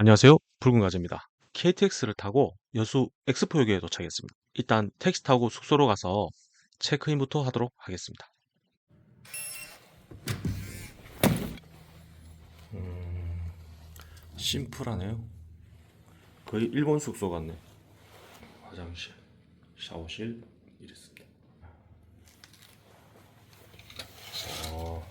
안녕하세요. 붉은 가재입니다. KTX를 타고 여수 엑스포역에 도착했습니다. 일단 택시 타고 숙소로 가서 체크인부터 하도록 하겠습니다. 음, 심플하네요. 거의 일본 숙소 같네. 화장실, 샤워실, 이랬습니다. 어,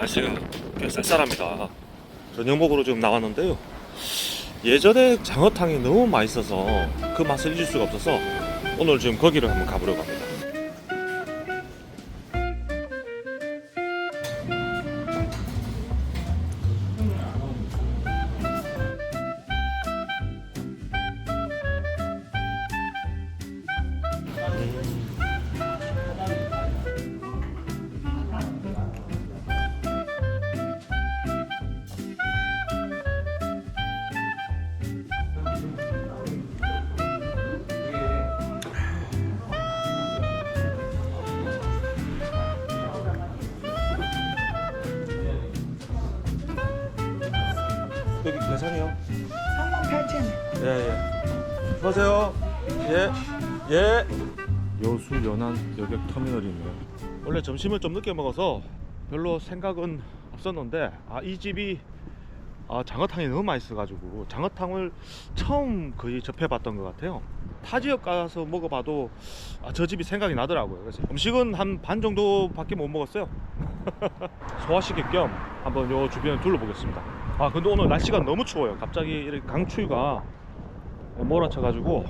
날씨는 꽤 쌀쌀합니다. 저녁먹으로 지금 나왔는데요. 예전에 장어탕이 너무 맛있어서 그 맛을 잊을 수가 없어서 오늘 지금 거기를 한번 가보려고 합니다. 예. 수고하세요. 예, 예. 여수 연안 여객 터미널이네요. 원래 점심을 좀 늦게 먹어서 별로 생각은 없었는데 아 이 집이 아, 장어탕이 너무 맛있어가지고 장어탕을 처음 거의 접해봤던 것 같아요. 타 지역 가서 먹어봐도 아, 저 집이 생각이 나더라고요. 그래서 음식은 한 반 정도밖에 못 먹었어요. 소화시킬 겸 한번 요 주변을 둘러보겠습니다. 아 근데 오늘 날씨가 너무 추워요. 갑자기 강추위가 몰아쳐가지고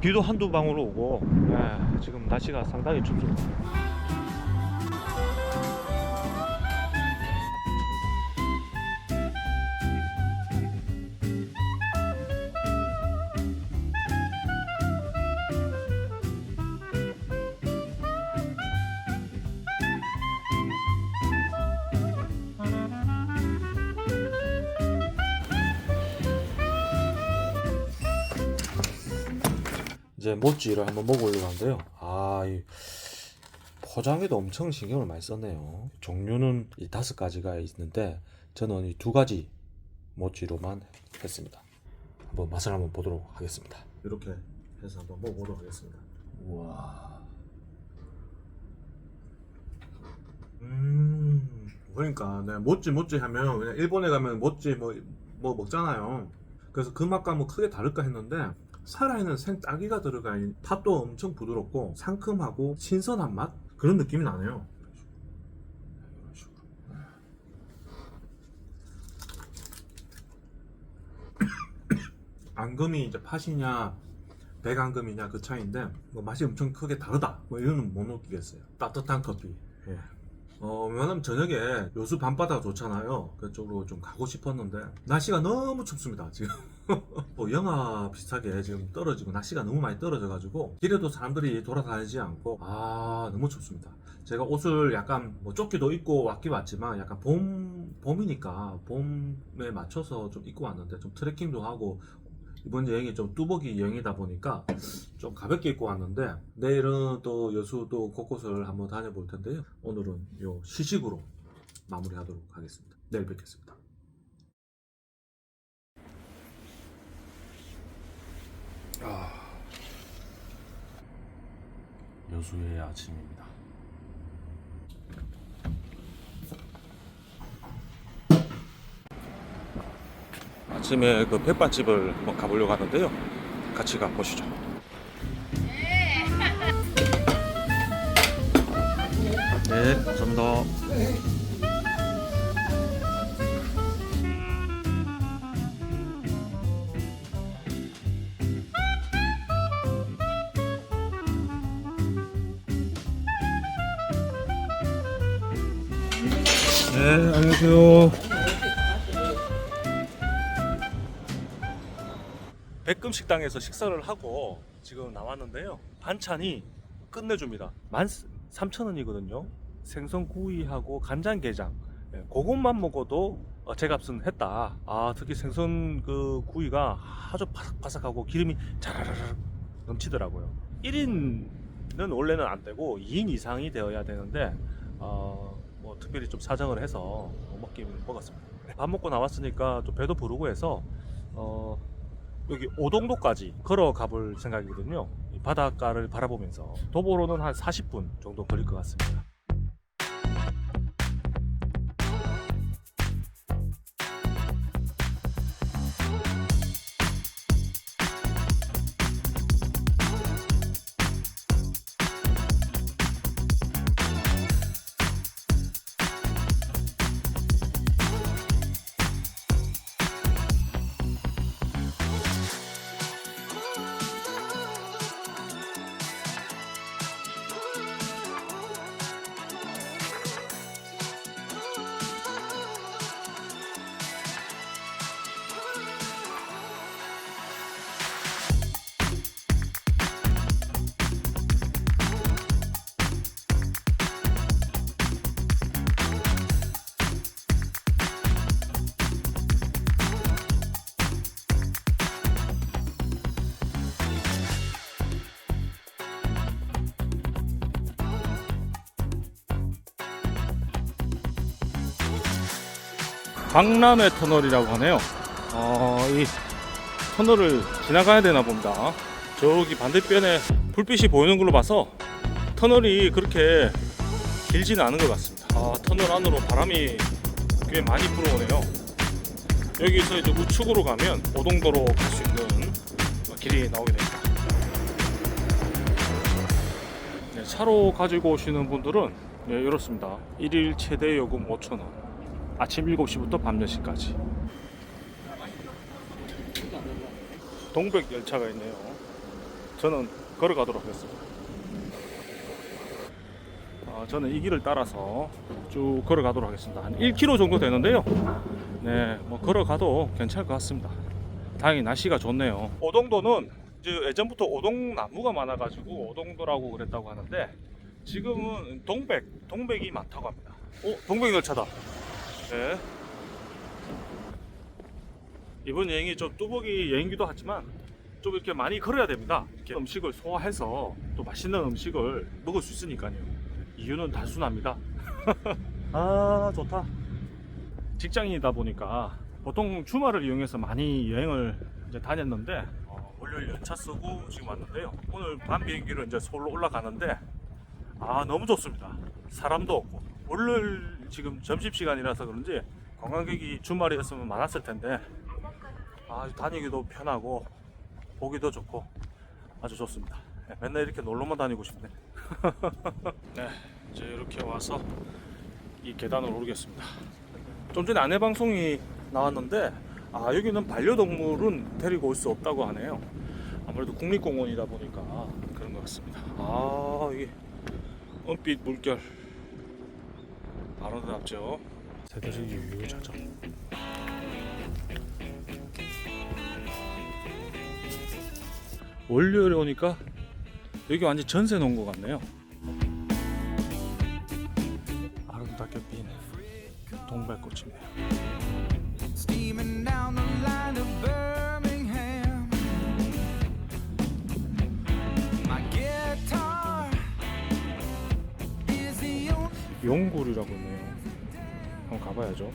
비도 한두 방울 오고 예, 지금 날씨가 상당히 춥습니다. 이제 모찌를 한번 먹어보려고 하는데요. 아, 이 포장에도 엄청 신경을 많이 썼네요. 종류는 이 다섯 가지가 있는데 저는 이 두 가지 모찌로만 했습니다. 한번 맛을 한번 보도록 하겠습니다. 이렇게 해서 한번 먹어보도록 하겠습니다. 우와. 음 그러니까 내가 모찌 모찌 하면 그냥 일본에 가면 모찌 뭐, 뭐 먹잖아요 그래서 그 맛과 뭐 크게 다를까 했는데 살아있는 생 딸기가 들어가 있는 팥도 엄청 부드럽고 상큼하고 신선한 맛 그런 느낌이 나네요. 앙금이 이제 팥이냐 백앙금이냐 그 차이인데 뭐 맛이 엄청 크게 다르다 뭐 이거는 못 느끼겠어요 따뜻한 커피 예. 어, 왜냐면 저녁에 요수 밤바다가 좋잖아요. 그쪽으로 좀 가고 싶었는데 날씨가 너무 춥습니다. 지금 뭐 영하 비슷하게 지금 떨어지고 날씨가 너무 많이 떨어져가지고 길에도 사람들이 돌아다니지 않고 아 너무 춥습니다. 제가 옷을 약간 뭐 조끼도 입고 왔긴 왔지만 약간 봄 봄이니까 봄에 맞춰서 좀 입고 왔는데 좀 트레킹도 하고 이번 여행이 좀 뚜벅이 여행이다 보니까 좀 가볍게 입고 왔는데 내일은 또 여수 또 곳곳을 한번 다녀볼 텐데요. 오늘은 요 시식으로 마무리하도록 하겠습니다. 내일 뵙겠습니다. 여수의 아침입니다. 아침에 그 백반집을 한번 가보려고 하는데요. 같이 가 보시죠. 네, 감사합니다. 네, 안녕하세요. 백금 식당에서 식사를 하고 지금 나왔는데요. 반찬이 끝내줍니다. 13,000원이거든요. 생선구이하고 간장게장. 예, 그것만 먹어도 어, 제 값은 했다. 아, 특히 생선 그 구이가 아주 바삭바삭하고 기름이 자라라락 넘치더라고요. 1인은 원래는 안 되고 2인 이상이 되어야 되는데 어, 뭐 특별히 좀 사정을 해서 뭐 먹긴 먹었습니다. 밥 먹고 나왔으니까 좀 배도 부르고 해서 어, 여기 오동도까지 걸어 가 볼 생각이거든요. 이 바닷가를 바라보면서 도보로는 한 40분 정도 걸릴 것 같습니다. 강남의 터널이라고 하네요. 어, 이 터널을 지나가야 되나 봅니다. 저기 반대편에 불빛이 보이는 걸로 봐서 터널이 그렇게 길지는 않은 것 같습니다. 아, 터널 안으로 바람이 꽤 많이 불어오네요. 여기서 이제 우측으로 가면 오동도로 갈 수 있는 길이 나오게 됩니다. 네, 차로 가지고 오시는 분들은 네, 이렇습니다. 1일 최대 요금 5,000원. 아침 7시부터 밤 10시까지. 동백 열차가 있네요. 저는 걸어가도록 하겠습니다. 아, 저는 이 길을 따라서 쭉 걸어가도록 하겠습니다. 한 1km 정도 되는데요. 네, 뭐 걸어가도 괜찮을 것 같습니다. 다행히 날씨가 좋네요. 오동도는 이제 예전부터 오동나무가 많아가지고 오동도라고 그랬다고 하는데 지금은 동백, 동백이 많다고 합니다. 오, 동백 열차다. 네. 이번 여행이 좀 뚜벅이 여행기도 하지만 좀 이렇게 많이 걸어야 됩니다. 이렇게 음식을 소화해서 또 맛있는 음식을 먹을 수 있으니까요. 이유는 단순합니다. 아 좋다. 직장인이다 보니까 보통 주말을 이용해서 많이 여행을 이제 다녔는데 어, 월요일 연차 쓰고 지금 왔는데요. 오늘 밤 비행기로 이제 서울로 올라가는데 아 너무 좋습니다. 사람도 없고 월요일 지금 점심 시간이라서 그런지 관광객이 주말이었으면 많았을 텐데 아 다니기도 편하고 보기도 좋고 아주 좋습니다. 네, 맨날 이렇게 놀러만 다니고 싶네. 네, 이제 이렇게 와서 이 계단을 오르겠습니다. 좀 전에 아내 방송이 나왔는데 아 여기는 반려동물은 데리고 올 수 없다고 하네요. 아무래도 국립공원이다 보니까 그런 것 같습니다. 아 이게 은빛 물결 아름답죠. 새들이 유유자적. 월요일에 오니까 여기 완전 전세 놓은 것 같네요. 아름답게 핀 only 용굴이라고 가봐야죠.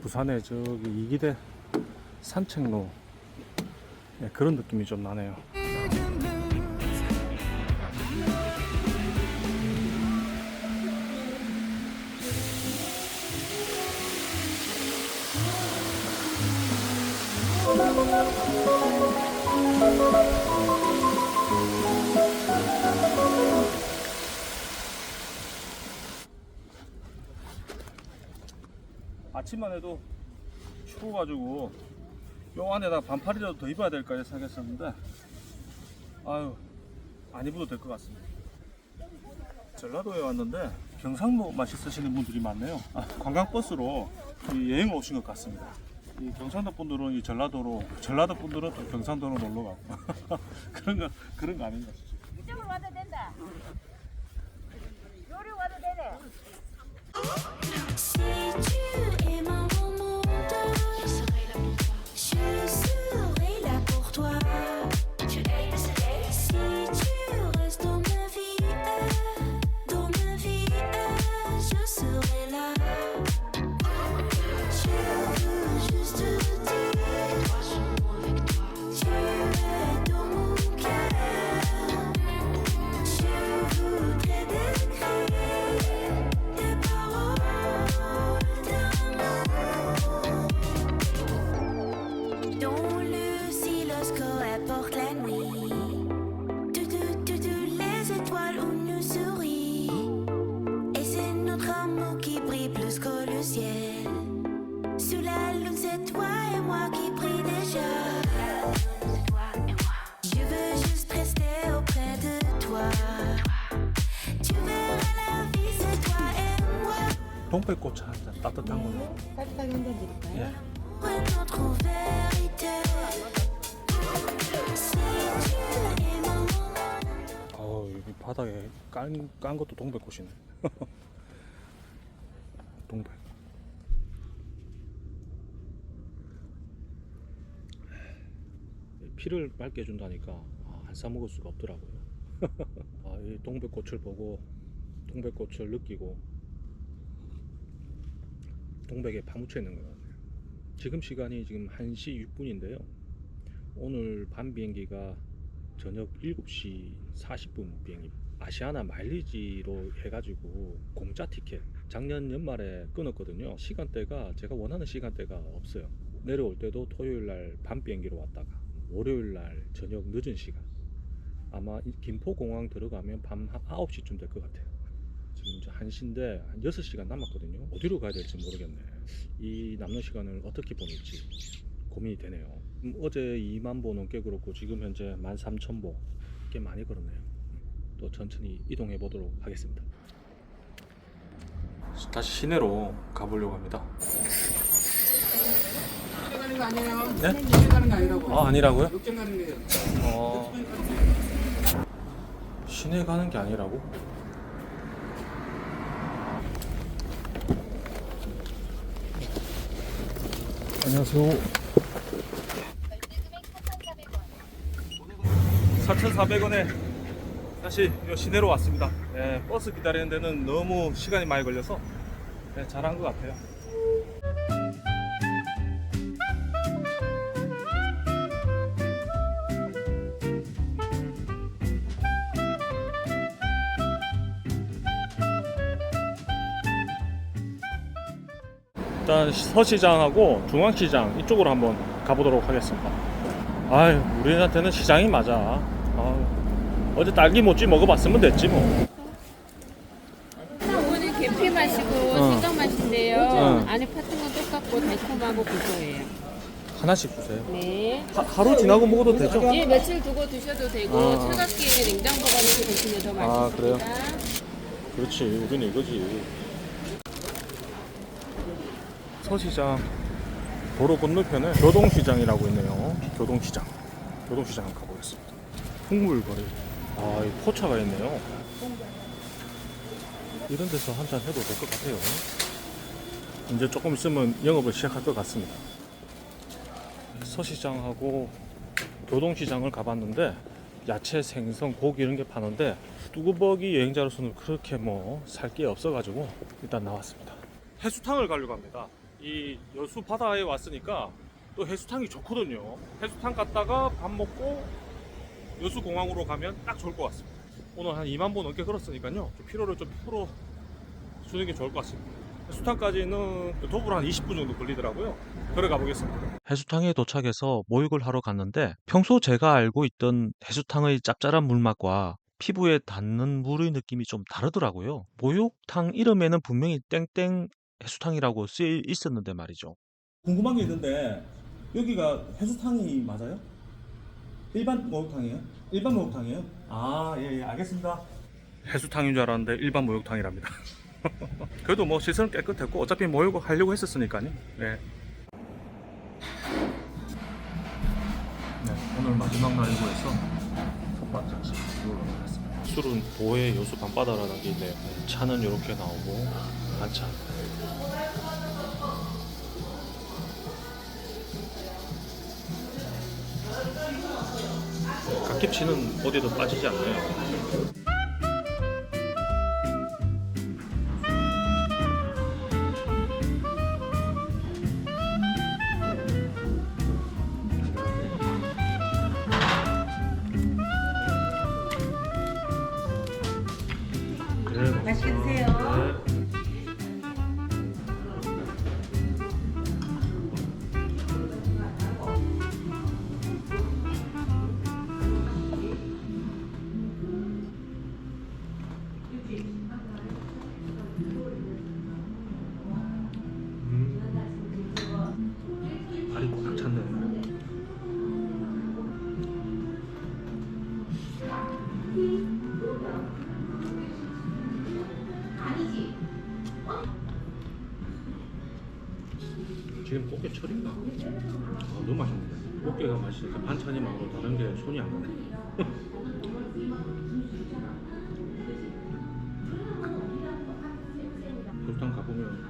부산의 저기 이기대 산책로 네, 그런 느낌이 좀 나네요. 아침만 해도 추워가지고 요 안에다 반팔이라도 더 입어야 될까 생각했었는데 아유 안 입어도 될 것 같습니다. 전라도에 왔는데 경상도 맛이 쓰시는 분들이 많네요. 아, 관광버스로 이 여행 오신 것 같습니다. 이 경상도 분들은 이 전라도로, 전라도 분들은 또 경상도로 놀러 가고 그런 거 그런 거 아닌가. 이쪽으로 와도 된다. 요리 와도 되네. 동백꽃 차 한잔 따뜻한 거. 따뜻하게 한 잔 드릴까요? 예. Pour notre vérité. Si tu es mon 어 여기 바닥에 깐, 깐 것도 동백꽃이네. 동백. 피를 맑게 해준다니까 아, 안 싸먹을 수가 없더라고요. 아, 이 동백꽃을 보고 동백꽃을 느끼고 동백에 파묻혀 있는 것 같아요. 지금 시간이 지금 1시 6분인데요. 오늘 밤 비행기가 저녁 7시 40분 비행기 아시아나 마일리지로 해가지고 공짜 티켓 작년 연말에 끊었거든요 시간대가 제가 원하는 시간대가 없어요 내려올 때도 토요일 날 밤 비행기로 왔다가 월요일 날 저녁 늦은 시간 아마 이 김포공항 들어가면 밤한 9시쯤 될 것 같아요 지금 이제 1시인데 한 6시간 남았거든요 어디로 가야 될지 모르겠네 이 남는 시간을 어떻게 보낼지 고민이 되네요. 음, 어제 2만 보 넘게 그렇고 지금 현재 13,000보 꽤 많이 걸었네요. 또 천천히 이동해 보도록 하겠습니다. 다시 시내로 가보려고 합니다. 가는 거 아니에요? 네? 가는 거 아니라고. 아 아니라고요? 육지 가는 거예요. 어 시내 가는 게 아니라고? 안녕하세요. 4,400원에 다시 요 시내로 왔습니다. 예, 버스 기다리는 데는 너무 시간이 많이 걸려서 예, 잘한 것 같아요. 서시장하고 중앙시장 이쪽으로 한번 가보도록 하겠습니다. 아유, 우리한테는 시장이 맞아. 아유, 어제 딸기 모찌 먹어봤으면 됐지 뭐. 오늘 계피 맛이고 어. 생강 맛인데요. 어. 안에 파트는 똑같고 달콤하고 고소해요. 하나씩 주세요. 네. 하, 하루 지나고 먹어도 되죠? 예, 며칠 두고 드셔도 되고 어. 차갑게 냉장 보관해서 드시면 더 아, 맛있습니다. 그래요? 그렇지, 우리는 이거지. 서시장 도로 건너편에 교동시장이라고 있네요. 교동시장. 교동시장 가보겠습니다. 풍물거리. 아, 이 포차가 있네요. 이런 데서 한잔 해도 될 것 같아요. 이제 조금 있으면 영업을 시작할 것 같습니다. 서시장하고 교동시장을 가봤는데 야채, 생선, 고기 이런 게 파는데 뚜구버기 여행자로서는 그렇게 뭐 살 게 없어가지고 일단 나왔습니다. 해수탕을 가려고 합니다. 이 여수 바다에 왔으니까 또 해수탕이 좋거든요. 해수탕 갔다가 밥 먹고 여수 공항으로 가면 딱 좋을 것 같습니다. 오늘 한 2만 보 넘게 걸었으니까요. 좀 피로를 좀 풀어 주는 게 좋을 것 같습니다. 해수탕까지는 도보로 한 20분 정도 걸리더라고요. 그래 가보겠습니다. 해수탕에 도착해서 모욕을 하러 갔는데 평소 제가 알고 있던 해수탕의 짭짤한 물맛과 피부에 닿는 물의 느낌이 좀 다르더라고요. 목욕탕 이름에는 분명히 땡땡 해수탕이라고 쓰여 있었는데 말이죠. 궁금한 게 있는데 여기가 해수탕이 맞아요? 일반 목욕탕이에요? 일반 목욕탕이에요? 아, 예, 예, 알겠습니다. 해수탕인 줄 알았는데 일반 목욕탕이랍니다. 그래도 뭐 시설은 깨끗했고 어차피 목욕 하려고 했었으니까요. 네. 네, 오늘 마지막 날이고 해서 첫 번째 집으로 가겠습니다. 술은 도해 요수 밤바다라는 게 있네요. 차는 이렇게 나오고 반찬. 갓김치는 어디에도 빠지지 않네요. 맛있게 드세요. 지금 꽃게 철인가? 아, 너무 맛있는데. 꽃게가 맛있으니까 반찬이 많고 다른 게 손이 안 가네. 해수탕 가보면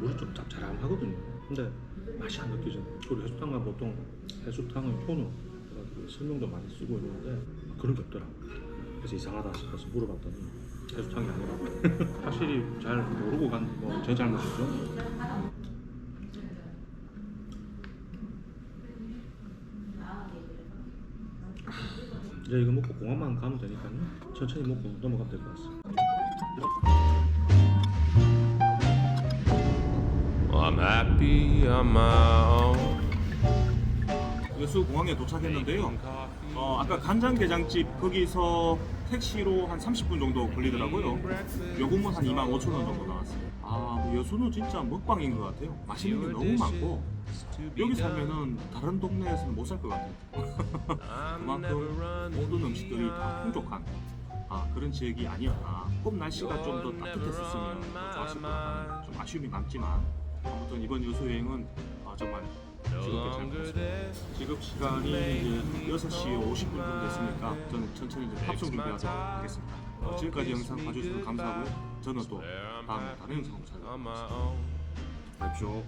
물이 좀 짭짤하거든요. 근데 맛이 안 느껴져요. 그리고 해수탕은 보통 해수탕은 효능 설명도 많이 쓰고 있는데 그런 게 없더라. 그래서 이상하다 싶어서 물어봤더니 해수탕이 아니라고. 확실히 잘 모르고 간뭐제 잘못이죠. 이제 이거 먹고 공항만 가면 되니까요. 천천히 먹고 넘어가면 될 것 같습니다. I'm happy on my own. 여수 공항에 도착했는데요. 어, 아까 간장게장집 거기서 택시로 한 30분 정도 걸리더라고요. 요금은 한 2만 5천 원 정도 나왔어요. 아, 여수는 진짜 먹방인 것 같아요. 맛있는 게 너무 많고 여기 살면은 다른 동네에서는 못 살 것 같아요. 그만큼 모든 음식들이 다 풍족한 아, 그런 지역이 아니었나. 꼭 날씨가 좀 더 따뜻했었으면 더 좋았을 것 같다는 좀 아쉬움이 남지만 아무튼 이번 여수 여행은 아, 정말 지금 시간이 이제 6시 50분 정도 됐으니까 저는 천천히 이제 팝송 준비하도록 하겠습니다. 어, 지금까지 영상 봐주셔서 감사하고요. 저는 또 다음 다른 영상으로 찾아뵙겠습니다. my own. 뵙쇼.